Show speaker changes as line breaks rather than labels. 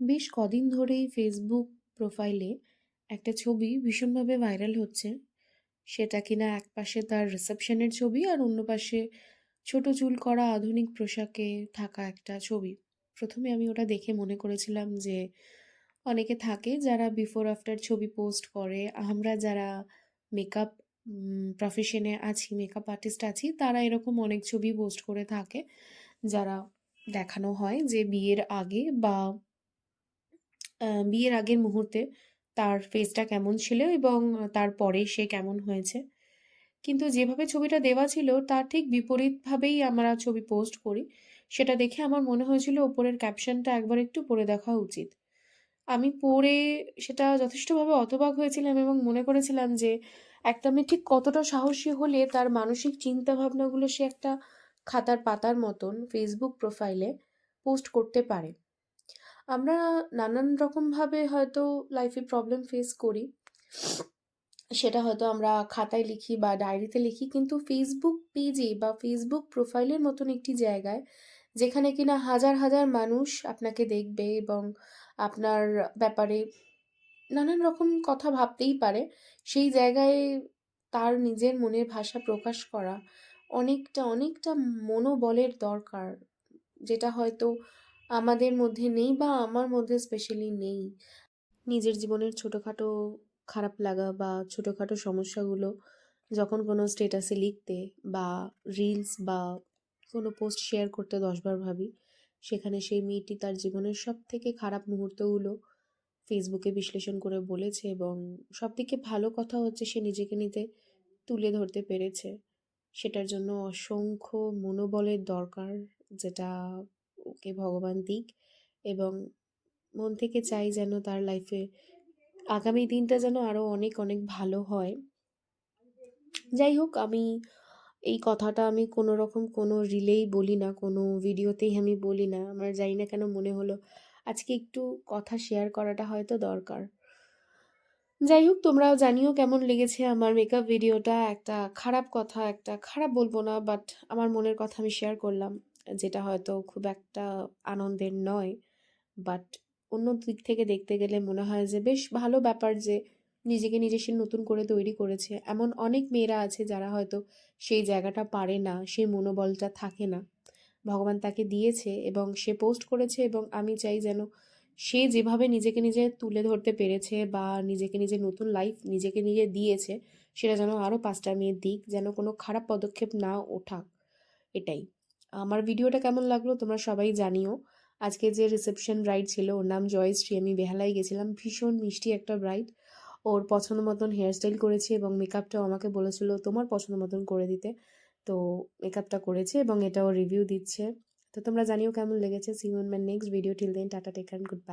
বেশ কদিন ধরেই ফেসবুক প্রোফাইলে একটা ছবি ভীষণভাবে ভাইরাল হচ্ছে। সেটা কিনা এক পাশে তার রিসেপশনের ছবি আর অন্য পাশে ছোট চুল করা আধুনিক পোশাকে থাকা একটা ছবি। প্রথমে আমি ওটা দেখে মনে করেছিলাম যে অনেকে থাকে যারা বিফোর আফটার ছবি পোস্ট করে। আমরা যারা মেকআপ প্রফেশনে আছি, মেকআপ আর্টিস্ট আছি তারা এরকম অনেক ছবি পোস্ট করে থাকে। যারা দেখানো হয় যে বিয়ের আগে বা বিয়ের আগের মুহূর্তে তার ফেসটা কেমন ছিল এবং তারপরে সে কেমন হয়েছে। কিন্তু যেভাবে ছবিটা দেওয়া ছিল, তার ঠিক বিপরীতভাবেই আমরা ছবি পোস্ট করি। সেটা দেখে আমার মনে হয়েছিল ওপরের ক্যাপশনটা একবার একটু পড়ে দেখা উচিত। আমি পড়ে সেটা যথেষ্টভাবে হতবাক হয়েছিলাম এবং মনে করেছিলাম যে, একটা মেয়ে ঠিক কতটা সাহসী হলে তার মানসিক চিন্তাভাবনাগুলো সে একটা খাতার পাতার মতন ফেসবুক প্রোফাইলে পোস্ট করতে পারে। আমরা নানান রকমভাবে হয়তো লাইফে প্রবলেম ফেস করি। সেটা হয়তো আমরা খাতায় লিখি বা ডায়েরিতে লিখি। কিন্তু ফেসবুক পেজে বা ফেসবুক প্রোফাইলের মতন একটি জায়গায় যেখানে কিনা হাজার, হাজার মানুষ আপনাকে দেখবে এবং আপনার ব্যাপারে নানান রকম কথা ভাবতেই পারে। সেই জায়গায় তার নিজের মনের ভাষা প্রকাশ করা অনেকটা, অনেকটা মনোবলের দরকার। যেটা হয়তো আমাদের মধ্যে নেই বা আমার মধ্যে স্পেশালি নেই। নিজের জীবনের ছোটোখাটো খারাপ লাগা বা ছোটখাটো সমস্যাগুলো যখন কোনো স্ট্যাটাসে লিখতে বা রিলস বা কোনো পোস্ট শেয়ার করতে দশবার ভাবি, সেখানে সেই মেয়েটি তার জীবনের সব থেকে খারাপ মুহূর্তগুলো ফেসবুকে বিশ্লেষণ করে বলেছে এবং সব থেকে ভালো কথা হচ্ছে সে নিজেকে নিতে তুলে ধরতে পেরেছে। সেটার জন্য অসংখ্য মনোবলের দরকার যেটা ওকে ভগবান দিক এবং মন থেকে চাই যেন তার লাইফে আগামী দিনটা যেন আরও অনেক, অনেক ভালো হয়। যাই হোক আমি এই কথাটা আমি কোনো রকম কোনো রিলেই বলি না, কোনো ভিডিওতেই আমি বলি না। আমার জানি না কেন মনে হলো আজকে একটু কথা শেয়ার করাটা হয়তো দরকার। যাই হোক তোমরাও জানিও কেমন লেগেছে আমার মেকআপ ভিডিওটা। একটা খারাপ কথা, একটা খারাপ বলব না বাট আমার মনের কথা আমি শেয়ার করলাম। যেটা হয়তো খুব একটা আনন্দের নয়। বাট অন্য দিক থেকে দেখতে গেলে মনে হয় যে বেশ ভালো ব্যাপার যে নিজেকে নিজে সে নতুন করে তৈরি করেছে। এমন অনেক মেয়েরা আছে যারা হয়তো সেই জায়গাটা পারে না, সেই মনোবলটা থাকে না। ভগবান তাকে দিয়েছে এবং সে পোস্ট করেছে এবং আমি চাই যেন সে যেভাবে নিজেকে নিজে তুলে ধরতে পেরেছে বা নিজেকে নিজে নতুন লাইফ নিজেকে নিজে দিয়েছে, সেটা যেন আরও ৫ টা মেয়ে দিক। যেন কোনো খারাপ পদক্ষেপ না ওঠাক, এটাই। আমার ভিডিওটা কেমন লাগল তোমরা সবাই জানিও। আজকে যে রিসেপশন ব্রাইড ছিল, ওর নাম জয়শ্রী। আমি বেহালায় গেছিলাম। ভীষণ মিষ্টি একটা ব্রাইড। ওর পছন্দ মতন হেয়ারস্টাইল করেছি এবং মেকআপটাও আমাকে বলেছিল তোমার পছন্দ মতন করে দিতে। তো মেকআপটা করেছে এবং এটা ও রিভিউ দিচ্ছে। তো তোমরা জানিও কেমন লেগেছে। See you in man next video till then tata take and goodbye.